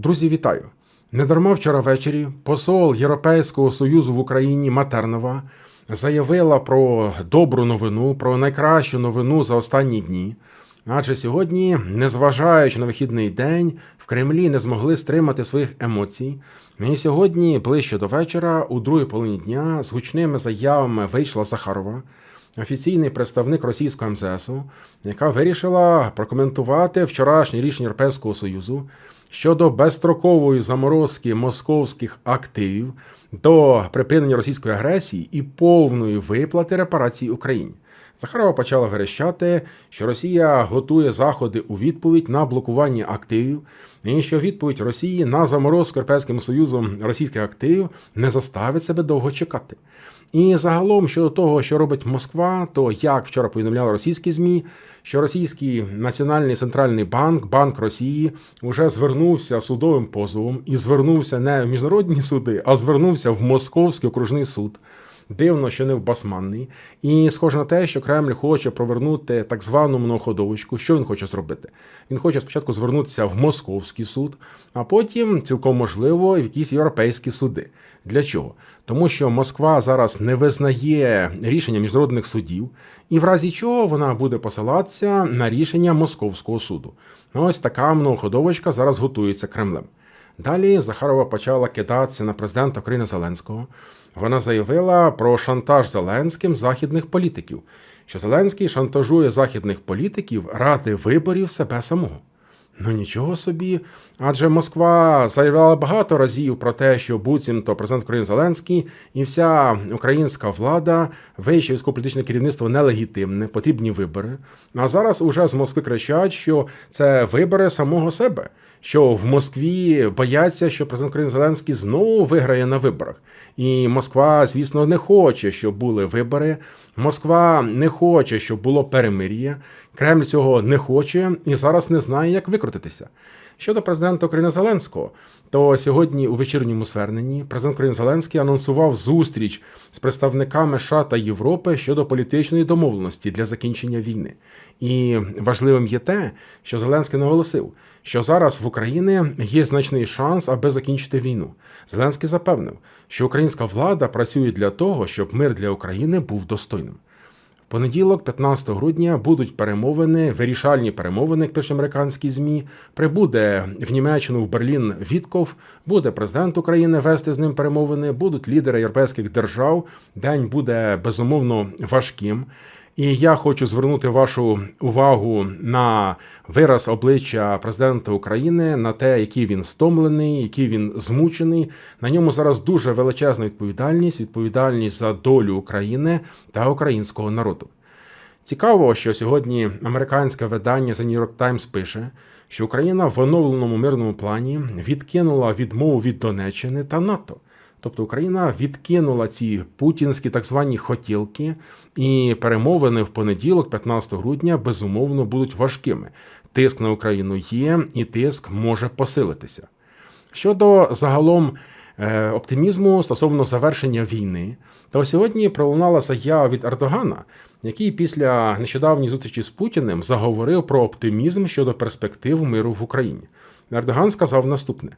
Друзі, вітаю! Недарма вчора ввечері посол Європейського Союзу в Україні Матернова заявила про добру новину, про найкращу новину за останні дні. Адже сьогодні, незважаючи на вихідний день, в Кремлі не змогли стримати своїх емоцій. І сьогодні, ближче до вечора, у другій половині дня, з гучними заявами вийшла Захарова, офіційний представник російського МЗСу, яка вирішила прокоментувати вчорашнє рішення Європейського Союзу щодо безстрокової заморозки московських активів до припинення російської агресії і повної виплати репарацій Україні. Захарова почала верещати, що Росія готує заходи у відповідь на блокування активів, і що відповідь Росії на заморозку Європейським Союзом російських активів не заставить себе довго чекати. І загалом щодо того, що робить Москва, то як вчора повідомляли російські змі, що російський національний центральний банк, Банк Росії, вже звернувся судовим позовом і звернувся не в міжнародні суди, а звернувся в Московський окружний суд. Дивно, що не в Басманний. І схоже на те, що Кремль хоче провернути так звану многоходовочку. Що він хоче зробити? Він хоче спочатку звернутися в Московський суд, а потім, цілком можливо, в якісь європейські суди. Для чого? Тому що Москва зараз не визнає рішення міжнародних судів, і в разі чого вона буде посилатися на рішення Московського суду. Ось така многоходовочка зараз готується Кремлем. Далі Захарова почала кидатися на президента України Зеленського. Вона заявила про шантаж Зеленським західних політиків, що Зеленський шантажує західних політиків ради виборів себе самого. Ну нічого собі. Адже Москва заявляла багато разів про те, що буцімто президент України Зеленський і вся українська влада, вище військово-політичне керівництво нелегітимне, потрібні вибори. А зараз уже з Москви кричать, що це вибори самого себе. Що в Москві бояться, що президент України Зеленський знову виграє на виборах, і Москва, звісно, не хоче, щоб були вибори. Москва не хоче, щоб було перемир'я. Кремль цього не хоче і зараз не знає, як викрутитися. Щодо президента України Зеленського, то сьогодні у вечірньому зверненні президент України Зеленський анонсував зустріч з представниками США та Європи щодо політичної домовленості для закінчення війни. І важливим є те, що Зеленський наголосив, що зараз в Україні є значний шанс, аби закінчити війну. Зеленський запевнив, що українська влада працює для того, щоб мир для України був достойним. Понеділок, 15 грудня, будуть перемовини, вирішальні перемовини, як пише американські змі. Прибуде в Німеччину в Берлін Вітков, буде президент України вести з ним перемовини. Будуть лідери європейських держав. День буде безумовно важким. І я хочу звернути вашу увагу на вираз обличчя президента України, на те, який він стомлений, який він змучений. На ньому зараз дуже величезна відповідальність, відповідальність за долю України та українського народу. Цікаво, що сьогодні американське видання The New York Times пише, що Україна в оновленому мирному плані відкинула відмову від Донеччини та НАТО. Тобто Україна відкинула ці путінські так звані хотілки, і перемовини в понеділок, 15 грудня, безумовно будуть важкими. Тиск на Україну є, і тиск може посилитися. Щодо загалом е, оптимізму стосовно завершення війни, то сьогодні пролунала заява від Ердогана, який після нещодавньої зустрічі з Путіним заговорив про оптимізм щодо перспектив миру в Україні. Ердоган сказав наступне: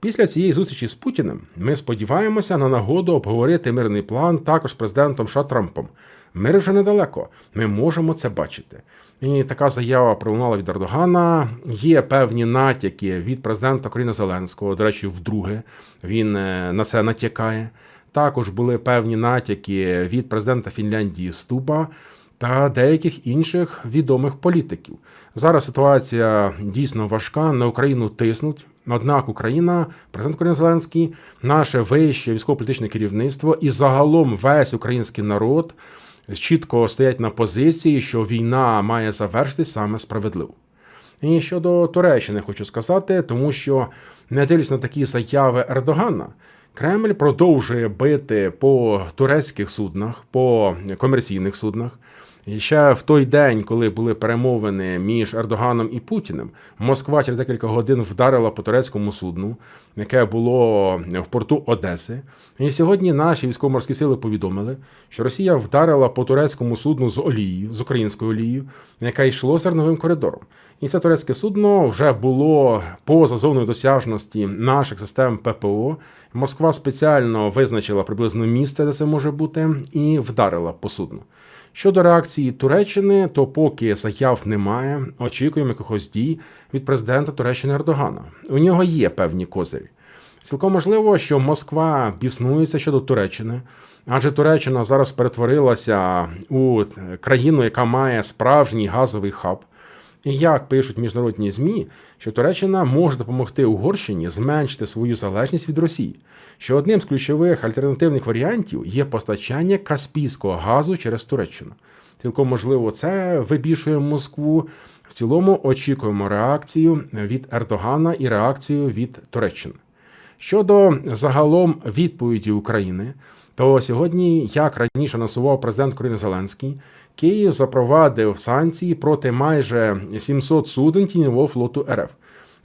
після цієї зустрічі з Путіним ми сподіваємося на нагоду обговорити мирний план також з президентом США Трампом. Мир вже недалеко, ми можемо це бачити. І така заява пролунала від Ердогана. Є певні натяки від президента України Зеленського. До речі, вдруге він е, на це натякає. Також були певні натяки від президента Фінляндії Стуба та деяких інших відомих політиків. Зараз ситуація дійсно важка. На Україну тиснуть. Однак Україна, президент України Зеленський, наше вище військово-політичне керівництво і загалом весь український народ чітко стоять на позиції, що війна має завершитись саме справедливо. І щодо Туреччини хочу сказати, тому що не дивлячись на такі заяви Ердогана. Кремль продовжує бити по турецьких суднах, по комерційних суднах. І ще в той день, коли були перемовини між Ердоганом і Путіним, Москва через декілька годин вдарила по турецькому судну, яке було в порту Одеси. І сьогодні наші військово-морські сили повідомили, що Росія вдарила по турецькому судну з олією, з українською олією, яка йшло зерновим коридором. І це турецьке судно вже було поза зоною досяжності наших систем ППО. Москва спеціально визначила приблизно місце, де це може бути, і вдарила по судну. Щодо реакції Туреччини, то поки заяв немає, очікуємо якихось дій від президента Туреччини Ердогана. У нього є певні козирі. Цілком можливо, що Москва біснується щодо Туреччини, адже Туреччина зараз перетворилася у країну, яка має справжній газовий хаб. Як пишуть міжнародні ЗМІ, що Туреччина може допомогти Угорщині зменшити свою залежність від Росії, що одним з ключових альтернативних варіантів є постачання каспійського газу через Туреччину. Цілком можливо, це вибішує Москву. В цілому очікуємо реакцію від Ердогана і реакцію від Туреччини. Щодо загалом відповіді України, то сьогодні, як раніше анонсував президент України Зеленський, Київ запровадив санкції проти майже 700 суден тіньового флоту РФ.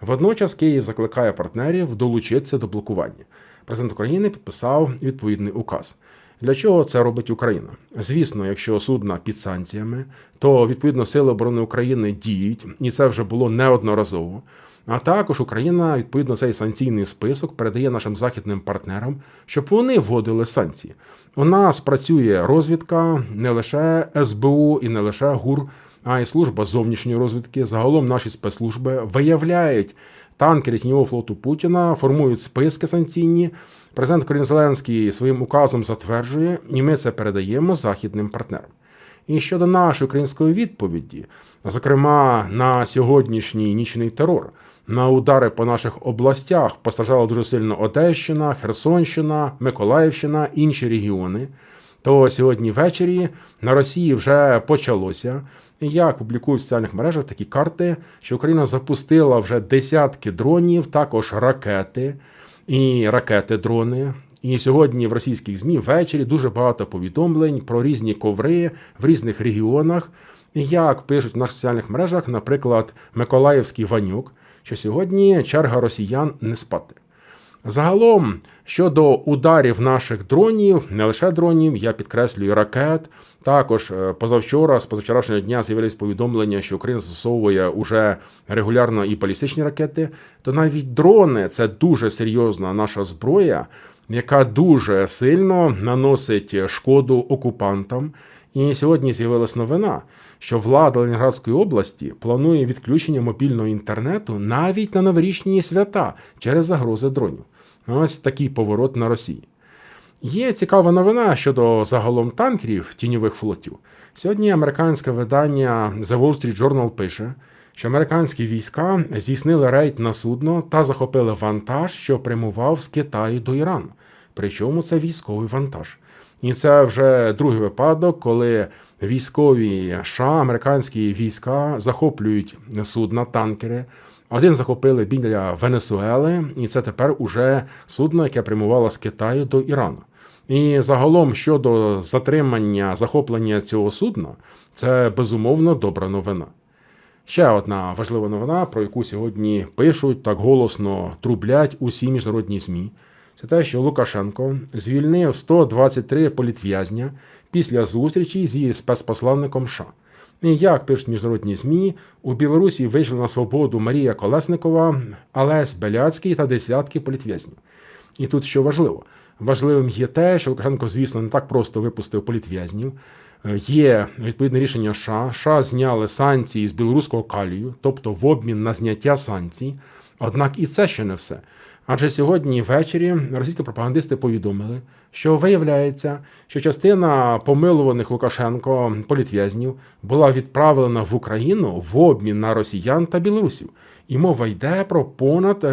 Водночас Київ закликає партнерів долучитися до блокування. Президент України підписав відповідний указ. Для чого це робить Україна? Звісно, якщо судна під санкціями, то відповідно сили оборони України діють, і це вже було неодноразово. А також Україна відповідно цей санкційний список передає нашим західним партнерам, щоб вони вводили санкції. У нас працює розвідка не лише СБУ і не лише ГУР, а й служба зовнішньої розвідки. Загалом наші спецслужби виявляють. Танкери тіньового флоту Путіна формують списки санкційні. Президент Корін Зеленський своїм указом затверджує, і ми це передаємо західним партнерам. І щодо нашої української відповіді, зокрема на сьогоднішній нічний терор, на удари по наших областях постраждала дуже сильно Одещина, Херсонщина, Миколаївщина, інші регіони. То сьогодні ввечері на Росії вже почалося. Я публікую в соціальних мережах такі карти, що Україна запустила вже десятки дронів, також ракети і ракети-дрони. І сьогодні в російських ЗМІ ввечері дуже багато повідомлень про різні коври в різних регіонах. Як пишуть в наших соціальних мережах, наприклад, Миколаївський Ванюк, що сьогодні черга росіян не спати. Загалом, щодо ударів наших дронів, не лише дронів, я підкреслюю ракет. Також е, позавчора, з позавчорашнього дня, з'явились повідомлення, що Україна застосовує уже регулярно і балістичні ракети. То навіть дрони це дуже серйозна наша зброя, яка дуже сильно наносить шкоду окупантам. І сьогодні з'явилась новина, що влада Ленінградської області планує відключення мобільного інтернету навіть на новорічні свята через загрози дронів. Ось такий поворот на Росії. Є цікава новина щодо загалом танкерів тіньових флотів. Сьогодні американське видання The Wall Street Journal пише, що американські війська здійснили рейд на судно та захопили вантаж, що прямував з Китаю до Ірану. Причому це військовий вантаж. І це вже другий випадок, коли військові США, американські війська захоплюють судна, танкери. Один захопили біля Венесуели, і це тепер уже судно, яке прямувало з Китаю до Ірану. І загалом щодо затримання захоплення цього судна, це безумовно добра новина. Ще одна важлива новина, про яку сьогодні пишуть так голосно трублять усі міжнародні ЗМІ. Це те, що Лукашенко звільнив 123 політв'язня після зустрічі зі спецпосланником США. І як пишуть міжнародні ЗМІ, у Білорусі вийшли на свободу Марія Колесникова, Олесь Беляцький та десятки політв'язнів. І тут що важливо? Важливим є те, що Лукашенко, звісно, не так просто випустив політв'язнів. Є відповідне рішення США. США зняли санкції з білоруського калію, тобто в обмін на зняття санкцій. Однак і це ще не все. Адже сьогодні ввечері російські пропагандисти повідомили, що виявляється, що частина помилуваних Лукашенко політв'язнів була відправлена в Україну в обмін на росіян та білорусів. І мова йде про понад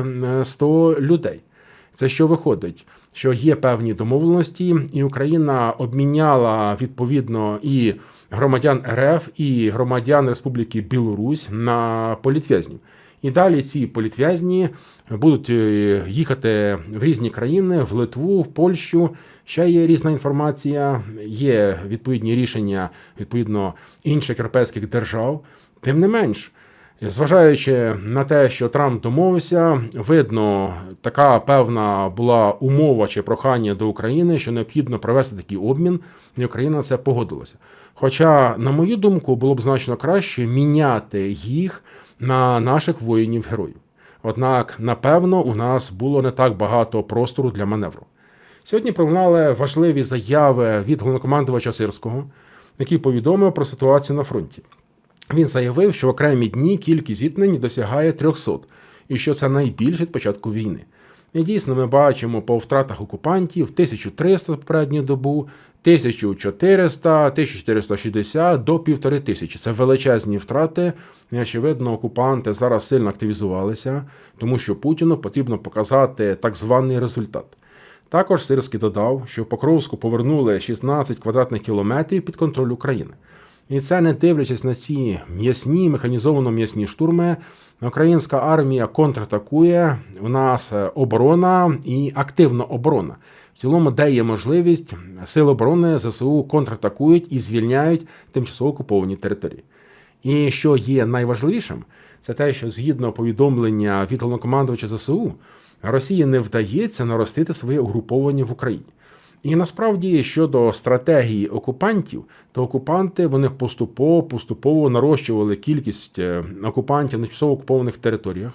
100 людей. Це що виходить? Що є певні домовленості, і Україна обміняла відповідно і громадян РФ, і громадян Республіки Білорусь на політв'язнів. І далі ці політв'язні будуть е, їхати в різні країни, в Литву, в Польщу. Ще є різна інформація, є відповідні рішення відповідно інших європейських держав. Тим не менш, зважаючи на те, що Трамп домовився, видно, така певна була умова чи прохання до України, що необхідно провести такий обмін, і Україна це погодилася. Хоча, на мою думку, було б значно краще міняти їх на наших воїнів-героїв. Однак, напевно, у нас було не так багато простору для маневру. Сьогодні пролунали важливі заяви від головнокомандувача Сирського, який повідомив про ситуацію на фронті. Він заявив, що в окремі дні кількість зіткнень досягає 300, і що це найбільше від початку війни. І дійсно, ми бачимо по втратах окупантів 1300 попередню добу, 1400, 1460 до 1500. Це величезні втрати. І, очевидно, окупанти зараз сильно активізувалися, тому що Путіну потрібно показати так званий результат. Також Сирський додав, що в Покровську повернули 16 квадратних кілометрів під контроль України. І це не дивлячись на ці м'ясні, механізовано м'ясні штурми. Українська армія контратакує. У нас е, оборона і активна оборона. В цілому, де є можливість, сили оборони ЗСУ контратакують і звільняють тимчасово окуповані території. І що є найважливішим, це те, що згідно повідомлення від головнокомандувача ЗСУ, Росії не вдається наростити своє угруповання в Україні. І насправді щодо стратегії окупантів, то окупанти вони поступово поступово нарощували кількість е, окупантів на тимчасово окупованих територіях.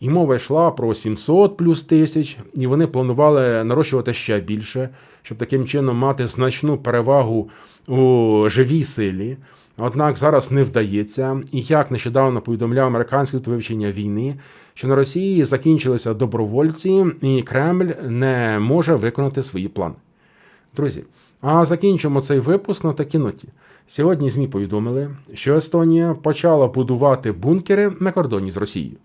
І мова йшла про 700 плюс тисяч, і вони планували нарощувати ще більше, щоб таким чином мати значну перевагу у живій силі. Однак зараз не вдається. І як нещодавно повідомляв американське вивчення війни, що на Росії закінчилися добровольці, і Кремль не може виконати свої плани. Друзі, а закінчимо цей випуск на такій ноті. Сьогодні ЗМІ повідомили, що Естонія почала будувати бункери на кордоні з Росією.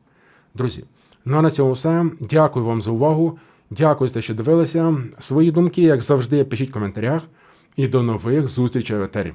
Друзі, ну а на цьому все. Дякую вам за увагу. Дякую за те, що дивилися. Свої думки, як завжди, пишіть в коментарях. І до нових зустрічей в етері.